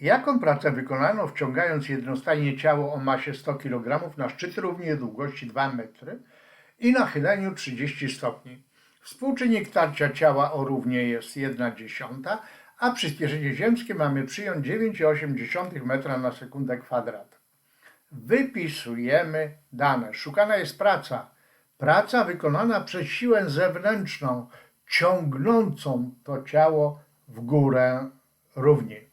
Jaką pracę wykonano wciągając jednostajnie ciało o masie 100 kg na szczyt równie długości 2 metry i nachyleniu 30 stopni? Współczynnik tarcia ciała o równie jest 1 dziesiąta, a przyspieszenie ziemskie mamy przyjąć 9,8 metra na sekundę kwadrat. Wypisujemy dane. Szukana jest praca. Praca wykonana przez siłę zewnętrzną, ciągnącą to ciało w górę równi.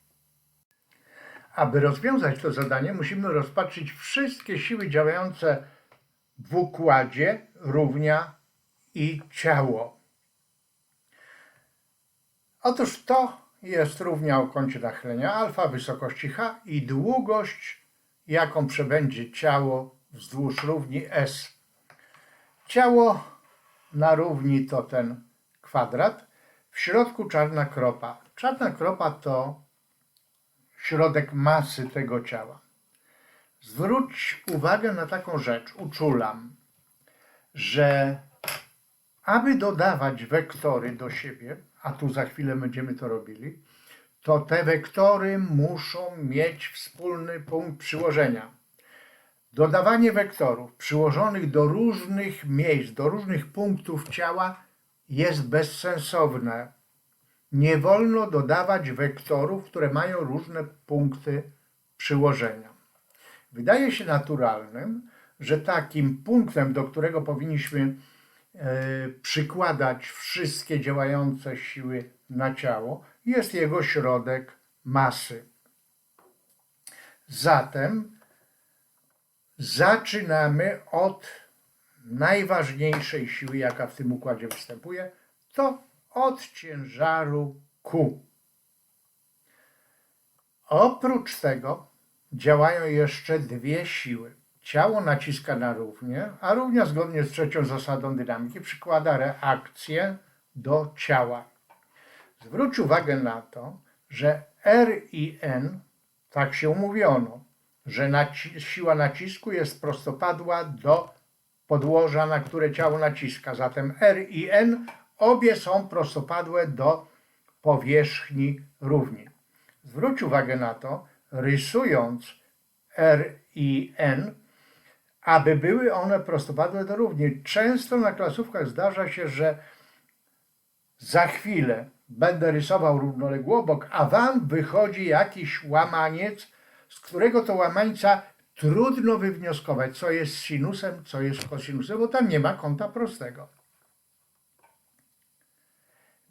Aby rozwiązać to zadanie, musimy rozpatrzyć wszystkie siły działające w układzie równia i ciało. Otóż to jest równia o kącie nachylenia alfa, wysokości h i długość, jaką przebędzie ciało wzdłuż równi S. Ciało na równi to ten kwadrat, w środku czarna kropa. Czarna kropa to środek masy tego ciała. Zwróć uwagę na taką rzecz, uczulam, że aby dodawać wektory do siebie, a tu za chwilę będziemy to robili, to te wektory muszą mieć wspólny punkt przyłożenia. Dodawanie wektorów przyłożonych do różnych miejsc, do różnych punktów ciała jest bezsensowne. Nie wolno dodawać wektorów, które mają różne punkty przyłożenia. Wydaje się naturalnym, że takim punktem, do którego powinniśmy e, przykładać wszystkie działające siły na ciało, jest jego środek masy. Zatem zaczynamy od najważniejszej siły, jaka w tym układzie występuje, to od ciężaru Q. Oprócz tego działają jeszcze dwie siły. Ciało naciska na równię, a równia zgodnie z trzecią zasadą dynamiki przykłada reakcję do ciała. Zwróć uwagę na to, że R i N, tak się umówiono, że naci siła nacisku jest prostopadła do podłoża, na które ciało naciska. Zatem R i N obie są prostopadłe do powierzchni równi. Zwróć uwagę na to, rysując R i N, aby były one prostopadłe do równi. Często na klasówkach zdarza się, że za chwilę będę rysował równoległobok, a wam wychodzi jakiś łamaniec, z którego to łamańca trudno wywnioskować, co jest sinusem, co jest kosinusem, bo tam nie ma kąta prostego.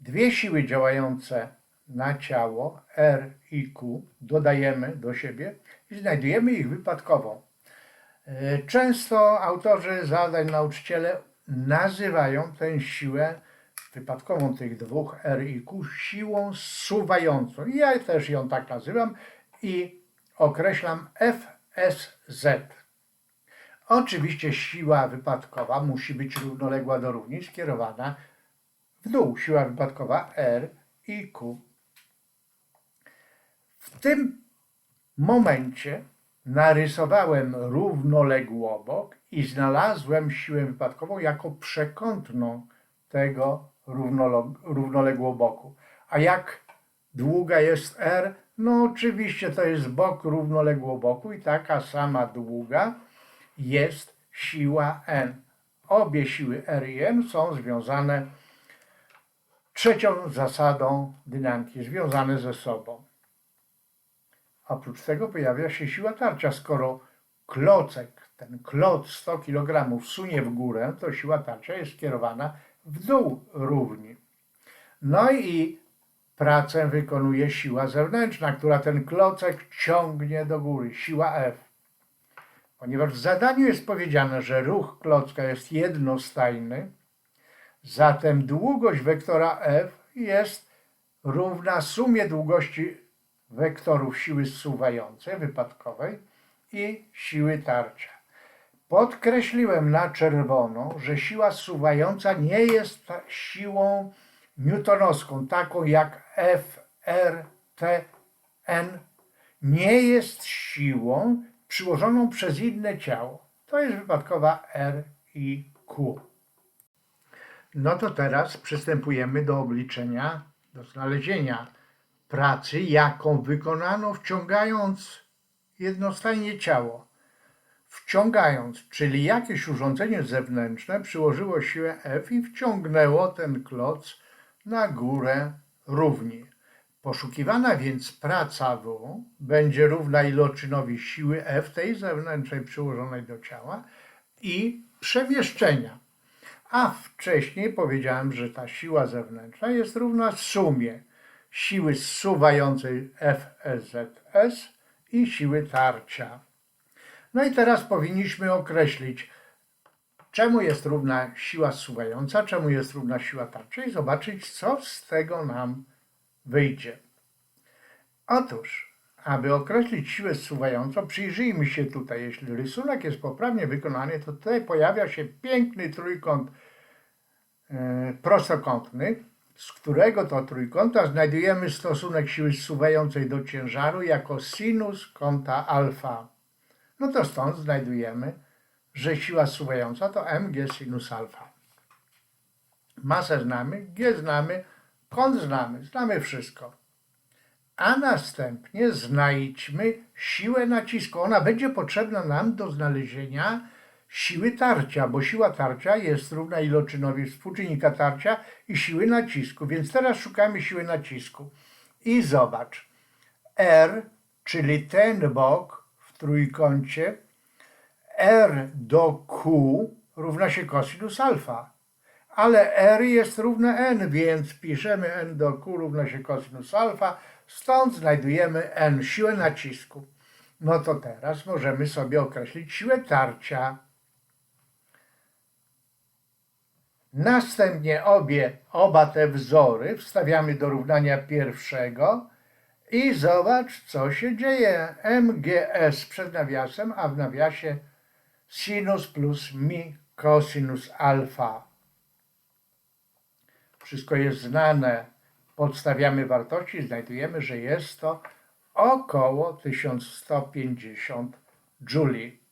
Dwie siły działające na ciało, R i Q, dodajemy do siebie i znajdujemy ich wypadkowo. E, Często autorzy zadań, nauczyciele nazywają tę siłę wypadkową tych dwóch R i Q siłą zsuwającą. I Ja też ją tak nazywam i określam FSZ. Oczywiście siła wypadkowa musi być równoległa do równi, skierowana w dół. Siła wypadkowa R i Q. W tym momencie narysowałem równoległobok i znalazłem siłę wypadkową jako przekątną tego równoległoboku. A jak długa jest R? No oczywiście to jest bok równoległoboku i taka sama długa jest siła N. Obie siły R i N są związane trzecią zasadą dynamiki, związane ze sobą. Oprócz tego pojawia się siła tarcia. Skoro klocek, ten kloc 100 kg sunie w górę, to siła tarcia jest skierowana w dół równi. No i pracę wykonuje siła zewnętrzna, która ten klocek ciągnie do góry, siła F. Ponieważ w zadaniu jest powiedziane, że ruch klocka jest jednostajny, zatem długość wektora F jest równa sumie długości wektorów siły zsuwającej, wypadkowej i siły tarcia. Podkreśliłem na czerwono, że siła zsuwająca nie jest siłą newtonowską, taką jak F, R, T, N. Nie jest siłą przyłożoną przez inne ciało. To jest wypadkowa R i Q. No to teraz przystępujemy do obliczenia, do znalezienia pracy, jaką wykonano wciągając jednostajnie ciało. Wciągając, czyli jakieś urządzenie zewnętrzne przyłożyło siłę F i wciągnęło ten kloc na górę równi. Poszukiwana więc praca W będzie równa iloczynowi siły F, tej zewnętrznej przyłożonej do ciała i przemieszczenia. A wcześniej powiedziałem, że ta siła zewnętrzna jest równa sumie siły zsuwającej FEZS i siły tarcia. No i teraz powinniśmy określić, czemu jest równa siła zsuwająca, czemu jest równa siła tarcia i zobaczyć, co z tego nam wyjdzie. Otóż, aby określić siłę zsuwającą, przyjrzyjmy się tutaj. Jeśli rysunek jest poprawnie wykonany, to tutaj pojawia się piękny trójkąt e, prostokątny, z którego to trójkąta znajdujemy stosunek siły zsuwającej do ciężaru jako sinus kąta alfa. No to stąd znajdujemy, że siła zsuwająca to mg sinus alfa. Masę znamy, g znamy, kąt znamy, znamy wszystko. A następnie znajdźmy siłę nacisku. Ona będzie potrzebna nam do znalezienia siły tarcia, bo siła tarcia jest równa iloczynowi współczynnika tarcia i siły nacisku. Więc teraz szukamy siły nacisku. I zobacz, R, czyli ten bok w trójkącie, R do Q równa się cosinus alfa. Ale R jest równe N, więc piszemy N do Q równa się cosinus alfa, stąd znajdujemy N, siłę nacisku. No to teraz możemy sobie określić siłę tarcia. Następnie obie, oba te wzory wstawiamy do równania pierwszego i zobacz, co się dzieje. MGS przed nawiasem, a w nawiasie sinus plus mi cosinus alfa. Wszystko jest znane. Podstawiamy wartości, znajdujemy, że jest to około 1150 Joule.